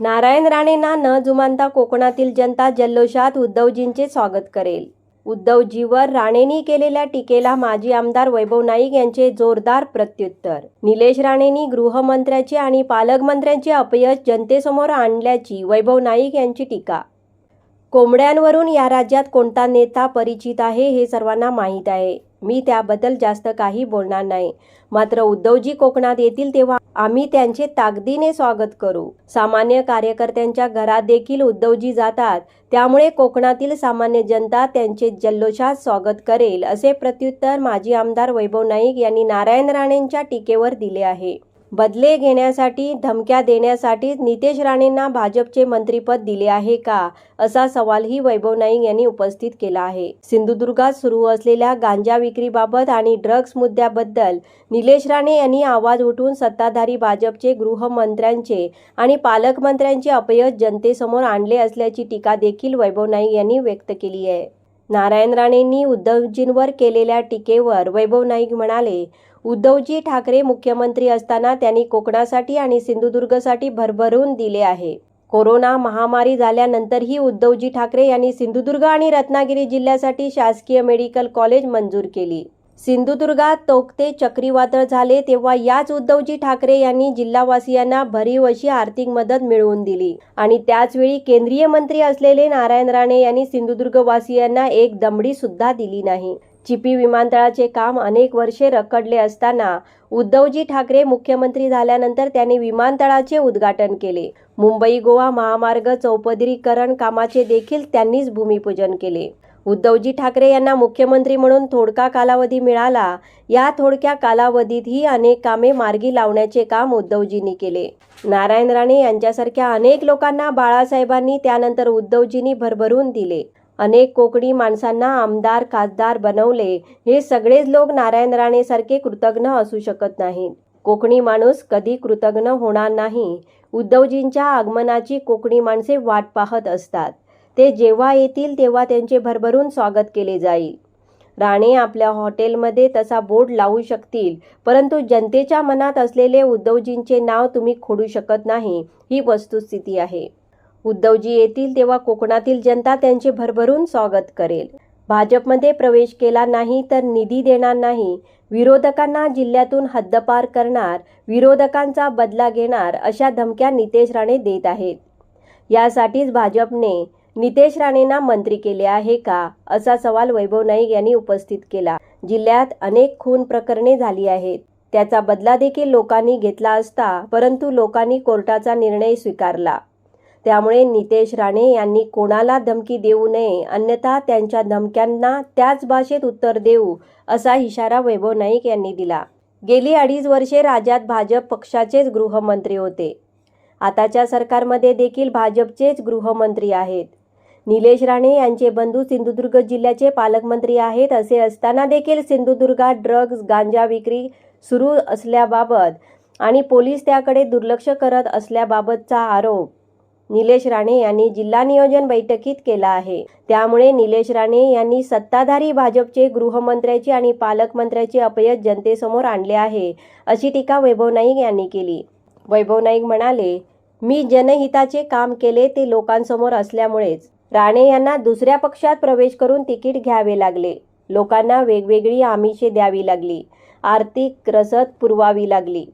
नारायण राणेंना न जुमानता कोकणातील जनता जल्लोषात उद्धवजींचे स्वागत करेल. उद्धवजीवर राणेंनी केलेल्या टीकेला माजी आमदार वैभव नाईक यांचे जोरदार प्रत्युत्तर. निलेश राणेंनी गृहमंत्र्याचे आणि पालकमंत्र्यांचे अपयश जनतेसमोर आणल्याची वैभव नाईक यांची टीका. कोंबड्यांवरून या राज्यात कोणता नेता परिचित आहे हे सर्वांना माहीत आहे. मी त्याबद्दल जास्त काही बोलणार नाही. मात्र उद्धवजी कोकणात येतील तेव्हा आम्ही त्यांचे ताकदीने स्वागत करू. सामान्य कार्यकर्त्यांच्या घरात देखील उद्धवजी जातात. त्यामुळे कोकणातील सामान्य जनता त्यांचे जल्लोषात स्वागत करेल असे प्रत्युत्तर माजी आमदार वैभव नाईक यांनी नारायण राणेंच्या टीकेवर दिले आहे. बदले घेण्यासाठी धमक्या देण्यासाठीच नितेश राणेंना भाजपचे मंत्रीपद दिले आहे का? असा सवालही वैभव नाईक यांनी उपस्थित केला आहे. सिंधुदुर्गात सुरू असलेल्या गांजा विक्रीबाबत आणि ड्रग्ज मुद्द्याबद्दल निलेश राणे यांनी आवाज उठून सत्ताधारी भाजपचे गृहमंत्र्यांचे आणि पालकमंत्र्यांचे अपयश जनतेसमोर आणले असल्याची टीका देखील वैभव नाईक यांनी व्यक्त केली आहे. नारायण राणेंनी उद्धवजींवर केलेल्या टीकेवर वैभव नाईक म्हणाले उद्धवजी ठाकरे मुख्यमंत्री असताना त्यांनी कोकणासाठी आणि सिंधुदुर्गसाठी भरभरून दिले आहे. कोरोना महामारी झाल्यानंतरही उद्धवजी ठाकरे यांनी सिंधुदुर्ग आणि रत्नागिरी जिल्ह्यासाठी शासकीय मेडिकल कॉलेज मंजूर केली. सिंधुदुर्गात तोकते चक्रीवादळ झाले तेव्हा याच उद्धवजी ठाकरे यांनी जिल्हावासियांना भरीव अशी आर्थिक मदत मिळवून दिली. आणि त्याचवेळी केंद्रीय मंत्री असलेले नारायण राणे यांनी सिंधुदुर्गवासियांना एक दमडी सुद्धा दिली नाही. चिपी विमानतळाचे काम अनेक वर्षे रखडले असताना उद्धवजी ठाकरे मुख्यमंत्री झाल्यानंतर त्यांनी विमानतळाचे उद्घाटन केले. मुंबई गोवा महामार्ग चौपदरीकरण कामाचे देखील त्यांनीच भूमिपूजन केले. उद्धवजी ठाकरे यांना मुख्यमंत्री म्हणून थोडका कालावधी मिळाला. या थोडक्या कालावधीतही अनेक कामे मार्गी लावण्याचे काम उद्धवजींनी केले. नारायण राणे यांच्यासारख्या अनेक लोकांना बाळासाहेबांनी त्यानंतर उद्धवजींनी भरभरून दिले. अनेक कोकणी माणसांना आमदार खासदार बनवले. हे सगळेच लोक नारायण राणेसारखे कृतज्ञ असू शकत नाहीत. कोकणी माणूस कधी कृतज्ञ होणार नाही. उद्धवजींच्या आगमनाची कोकणी माणसे वाट पाहत असतात. ते जेव्हा येतील तेव्हा त्यांचे भरभरून स्वागत केले जाईल. राणे आपल्या हॉटेलमध्ये तसा बोर्ड लावू शकतील परंतु जनतेच्या मनात असलेले उद्धवजींचे नाव तुम्ही खोडू शकत नाही. ही वस्तुस्थिती आहे. उद्धवजी येतील तेव्हा कोकणातील जनता त्यांचे भरभरून स्वागत करेल. भाजपमध्ये प्रवेश केला नाही तर निधी देणार नाही. विरोधकांना जिल्ह्यातून हद्दपार करणार विरोधकांचा बदला घेणार अशा धमक्या नितेश राणे देत आहेत. यासाठीच भाजपने नितेश राणेंना मंत्री केले आहे का असा सवाल वैभव नाईक यांनी उपस्थित केला. जिल्ह्यात अनेक खून प्रकरणे झाली आहेत. त्याचा बदला देखील लोकांनी घेतला असता परंतु लोकांनी कोर्टाचा निर्णय स्वीकारला. त्यामुळे नितेश राणे यांनी कोणाला धमकी देऊ नये अन्यथा त्यांच्या धमक्यांना त्याच भाषेत उत्तर देऊ असा इशारा वैभव नाईक यांनी दिला. गेली अडीच वर्षे राज्यात भाजप पक्षाचेच गृहमंत्री होते. आताच्या सरकारमध्ये देखील भाजपचेच गृहमंत्री आहेत. निलेश राणे यांचे बंधू सिंधुदुर्ग जिल्ह्याचे पालकमंत्री आहेत असे असताना देखील सिंधुदुर्गात ड्रग्ज गांजा विक्री सुरू असल्याबाबत आणि पोलीस त्याकडे दुर्लक्ष करत असल्याबाबतचा आरोप निलेश राणे यांनी जिल्हा नियोजन बैठकीत केला आहे. त्यामुळे निलेश राणे यांनी सत्ताधारी भाजपचे गृहमंत्र्याचे आणि पालकमंत्र्याचे अपयश जनतेसमोर आणले आहे अशी टीका वैभव नाईक यांनी केली. वैभव नाईक म्हणाले मी जनहिताचे काम केले ते लोकांसमोर असल्यामुळेच. राणे यांना दुसऱ्या पक्षात प्रवेश करून तिकीट घ्यावे लागले. लोकांना वेगवेगळी आमिषे द्यावी लागली. आर्थिक रसद पुरवावी लागली.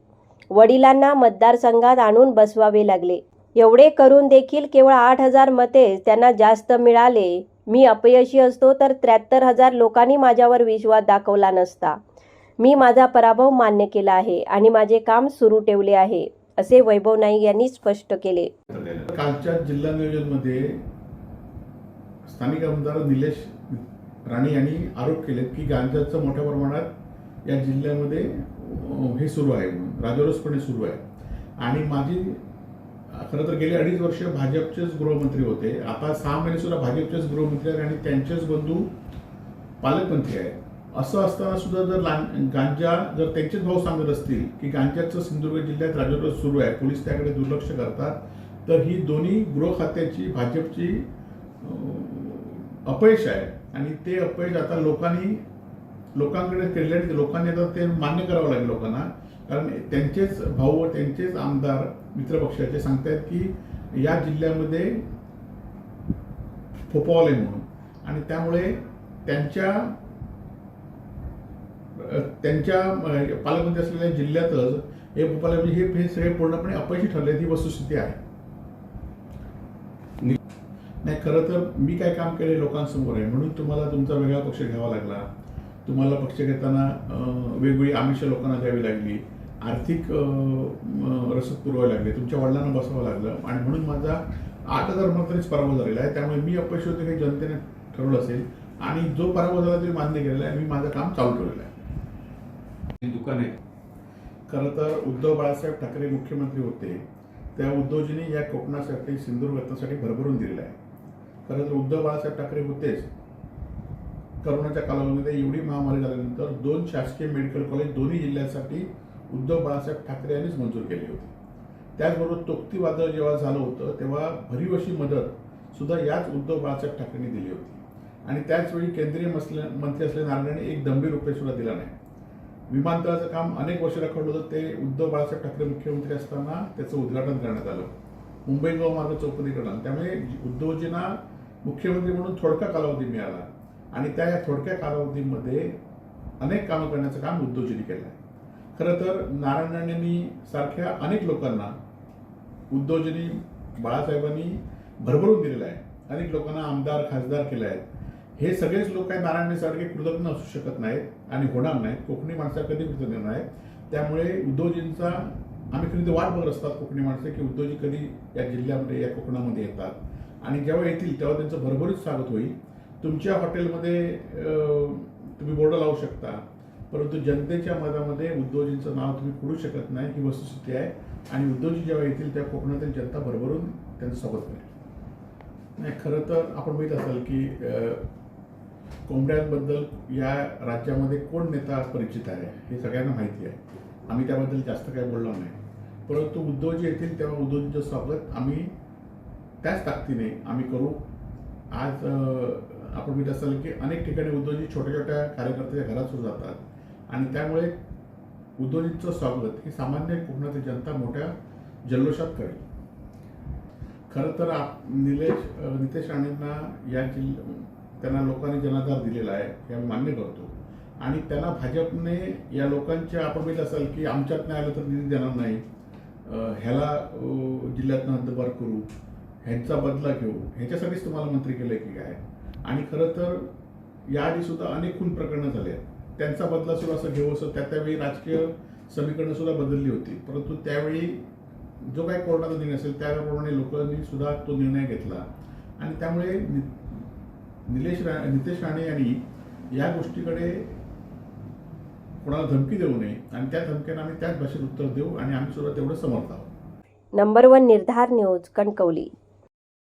वडिलांना मतदारसंघात आणून बसवावे लागले. एवढे करून देखील केवळ आठ हजार मते त्यांना जास्त मिळाले. मी अपयशी असतो तर त्र्याहत्तर हजार लोकांनी माझ्यावर विश्वास दाखवला नसता. मी माझा पराभव मान्य केला आहे आणि माझे काम सुरू ठेवले आहे असे वैभव नाईक यांनी स्पष्ट केले. कालच्या जिल्हा नियोजनमध्ये स्थानिक आमदार निलेश राणे यांनी आरोप केले की गांजाचं मोठ्या प्रमाणात या जिल्ह्यामध्ये हे सुरू आहे राजरोसपणे सुरू आहे. आणि माझी खरं तर गेले अडीच वर्ष भाजपचेच गृहमंत्री होते. आता सहा महिने सुद्धा भाजपचेच गृहमंत्री आहेत आणि त्यांचेच बंधू पालकमंत्री आहेत. असं असताना सुद्धा जर गांजा जर त्यांचेच भाऊ सांगत असतील की गांजाचं सिंधुदुर्ग जिल्ह्यात राजरोस सुरू आहे पोलीस त्याकडे दुर्लक्ष करतात तर ही दोन्ही गृह खात्याची भाजपची अपयश आहे. आणि ते अपयश आता लोकांनी लोकांकडे केले लोकांनी आता ते मान्य करावं लागेल लोकांना. कारण त्यांचेच भाऊ व त्यांचेच आमदार मित्रपक्षाचे सांगतायत की या जिल्ह्यामध्ये फोपावले म्हणून. आणि त्यामुळे त्यांच्या त्यांच्या पालकमंत्री असलेल्या जिल्ह्यातच हे भोपाळ हे हे सगळे पूर्णपणे अपयशी ठरले ही वस्तुस्थिती आहे. नाही खरं तर मी काय काम केले लोकांसमोर आहे म्हणून तुम्हाला तुमचा वेगळा पक्ष घ्यावा लागला. तुम्हाला पक्ष घेताना वेगवेगळी आमिष लोकांना द्यावी लागली. आर्थिक रसद पुरवावी लागली. तुमच्या वडिलांना बसवावं लागलं. आणि म्हणून माझा आठ हजार मतदारीच पराभव झालेला आहे. त्यामुळे मी अपयश होते काही जनतेने ठरवलं असेल. आणि जो पराभव झाला तो मान्य केलेला आहे. मी माझं काम चालू ठेवलेलं आहे. दुकान आहे. खरं तर उद्धव बाळासाहेब ठाकरे मुख्यमंत्री होते. त्या उद्धवजींनी या कोकणासाठी सिंधुदुर्ग रत्नासाठी भरभरून दिलेलं आहे. खरं तर उद्धव बाळासाहेब ठाकरे होतेच. करोनाच्या कालावधीमध्ये एवढी महामारी झाल्यानंतर दोन शासकीय मेडिकल कॉलेज दोन्ही जिल्ह्यासाठी उद्धव बाळासाहेब ठाकरे यांनीच मंजूर केली होती. त्याचबरोबर तोक्ती वादळ जेव्हा झालं होतं तेव्हा भरीव अशी मदत सुद्धा याच उद्धव बाळासाहेब ठाकरेंनी दिली होती. आणि त्याचवेळी केंद्रीय मसले मंत्री असलेल्या नारायणाने एक दंबीर रुपये सुद्धा दिला नाही. विमानतळाचं काम अनेक वर्ष रखडलं होतं ते उद्धव बाळासाहेब ठाकरे मुख्यमंत्री असताना त्याचं उद्घाटन करण्यात आलं. मुंबई गोवा मार्ग चौपदीकरण त्यामुळे उद्धवजींना मुख्यमंत्री म्हणून थोडका कालावधी मिळाला. आणि त्या या थोडक्या कालावधीमध्ये अनेक कामं करण्याचं काम उद्योजनी केलं आहे. खरं तर नारायण राणेंनी सारख्या अनेक लोकांना उद्योजनी बाळासाहेबांनी भरभरून दिलेलं आहे. अनेक लोकांना आमदार खासदार केले आहेत हे सगळेच लोक काही नारायणसारखे कृतज्ञ असू शकत नाहीत आणि होणार नाहीत. कोकणी माणसं कधी कृतज्ञ नाहीत. त्यामुळे उद्योजींचा आम्ही कधी वाट बघत असतात कोकणी माणसं की उद्योजी कधी या जिल्ह्यामध्ये या कोकणामध्ये येतात. आणि जेव्हा येतील तेव्हा त्यांचं भरभरीत स्वागत होईल. तुमच्या हॉटेलमध्ये तुम्ही बोर्ड लावू शकता. परंतु जनतेच्या मनामध्ये उद्धवजींचं नाव तुम्ही पुढू शकत नाही ही वस्तुस्थिती आहे. आणि उद्धवजी जेव्हा येतील त्या कोकणातील जनता भरभरून त्यांचं स्वागत करेल. नाही खरं तर आपण माहीत असाल की कोंबड्यांबद्दल या राज्यामध्ये कोण नेता परिचित आहे हे सगळ्यांना माहिती आहे. आम्ही त्याबद्दल जास्त काही बोललो नाही. परंतु उद्धवजी येतील तेव्हा उद्धवजींचं स्वागत आम्ही त्याच ताकदीने आम्ही करू. आज आपण माहीत असाल की अनेक ठिकाणी उद्योजित छोट्या छोट्या कार्यकर्त्याच्या घरात सुरू जातात. आणि त्यामुळे उद्योजितचं स्वागत ही सामान्य कोकणातील जनता मोठ्या जल्लोषात करेल. खरं तर आप निलेश नितेश राणेंना या जिल्ह्या त्यांना लोकांनी जनाधार दिलेला आहे हे आम्ही मान्य करतो. आणि त्यांना भाजपने या लोकांच्या आपण माहीत असाल की आमच्यात नाही आलं तर निधी देणार नाही. ह्याला जिल्ह्यातनं हद्दपार करू. ह्यांचा बदला घेऊ ह्याच्यासाठीच तुम्हाला मंत्री केलं की काय? आणि खरं तर याआधी सुद्धा अनेक खून प्रकरणं झाले आहेत त्यांचा बदला सुद्धा असं घेऊ असं त्या त्यावेळी राजकीय समीकरणं सुद्धा बदलली होती. परंतु त्यावेळी जो काही कोर्टाचा निर्णय असेल त्याप्रमाणे लोकांनी सुद्धा तो निर्णय घेतला. आणि त्यामुळे नि- निलेश रा नितेश राणे यांनी या गोष्टीकडे कोणाला धमकी देऊ नये. आणि त्या धमक्यांना आम्ही त्याच भाषेत उत्तर देऊ आणि आम्ही सुद्धा तेवढं समर्थ आहोत. नंबर वन निर्धार न्यूज कणकवली.